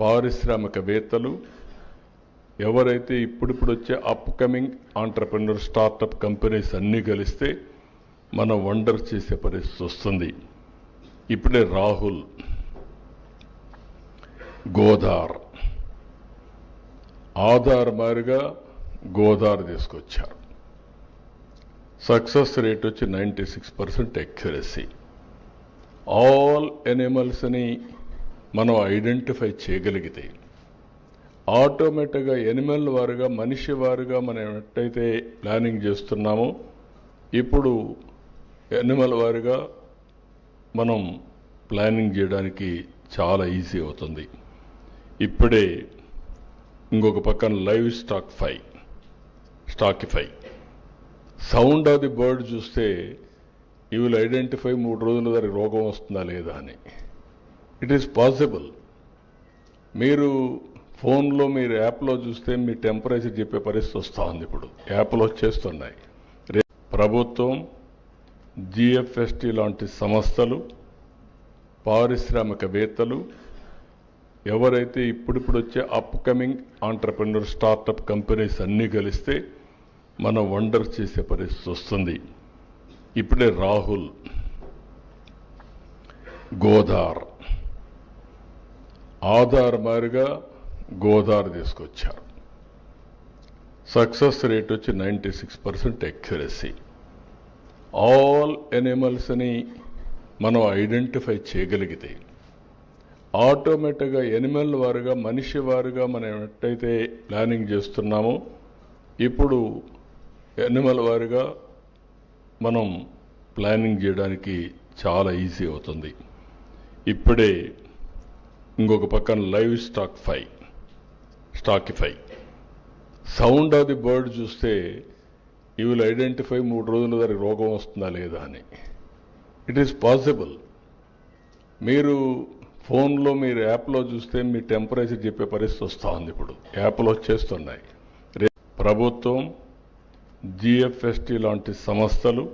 పారిశ్రామికవేత్తలు ఎవరైతే ఇప్పుడిప్పుడు వచ్చే అప్కమింగ్ ఆంటర్ప్రినర్ స్టార్టప్ కంపెనీస్ అన్నీ కలిస్తే మనం వండర్ చేసే పరిస్థితి వస్తుంది. ఇప్పుడే రాహుల్ గోదార్. ఆధార్ మారిగా గోదార్ తీసుకొచ్చారు. సక్సెస్ రేట్ వచ్చి ninety six percent accuracy. All ఎనిమల్స్ని మనం ఐడెంటిఫై చేయగలిగితే ఆటోమేటిక్గా ఎనిమల్ వారుగా మనిషి వారుగా మనం ఎట్టయితే ప్లానింగ్ చేస్తున్నామో ఇప్పుడు ఎనిమల్ వారుగా మనం ప్లానింగ్ చేయడానికి చాలా ఈజీ అవుతుంది. ఇప్పుడే ఇంకొక పక్కన Livestockify Stockify sound of the bird చూస్తే యూ విల్ ఐడెంటిఫై మూడు రోజుల దానికి రోగం వస్తుందా లేదా అని. ఇట్ ఈస్ పాసిబుల్ మీరు ఫోన్లో మీరు యాప్లో చూస్తే మీ టెంపరేచర్ చెప్పే పరిస్థితి వస్తూ ఉంది ఇప్పుడు. యాప్లో వచ్చేస్తున్నాయి. ప్రభుత్వం జిఎఫ్ఎస్టి లాంటి సంస్థలు పారిశ్రామికవేత్తలు ఎవరైతే ఇప్పుడిప్పుడు వచ్చే అప్కమింగ్ ఆంటర్ప్రినర్ స్టార్టప్ కంపెనీస్ అన్నీ కలిస్తే మనం వండర్ చేసే పరిస్థితి వస్తుంది. ఇప్పుడే రాహుల్ గోదార్ ఆధార్ మారిగా గోదార్ తీసుకొచ్చారు. సక్సెస్ రేట్ వచ్చి ninety six percent accuracy all ఎనిమల్స్ని మనం ఐడెంటిఫై చేయగలిగితే ఆటోమేటిక్గా ఎనిమల్ వారుగా మనిషి వారుగా మనం ఎట్టయితే ప్లానింగ్ చేస్తున్నామో ఇప్పుడు ఎనిమల్ వారుగా మనం ప్లానింగ్ చేయడానికి చాలా ఈజీ అవుతుంది. ఇప్పుడే ఇంకొక పక్కన Livestockify Stockify sound of the bird చూస్తే యూ విల్ ఐడెంటిఫై మూడు రోజుల దానికి రోగం వస్తుందా లేదా అని. ఇట్ ఈస్ పాసిబుల్ మీరు ఫోన్లో మీరు యాప్లో చూస్తే మీ టెంపరేచర్ చెప్పే పరిస్థితి వస్తూ ఉంది ఇప్పుడు. యాప్లో వచ్చేస్తున్నాయి. ప్రభుత్వం జిఎఫ్ఎస్టి లాంటి సంస్థలు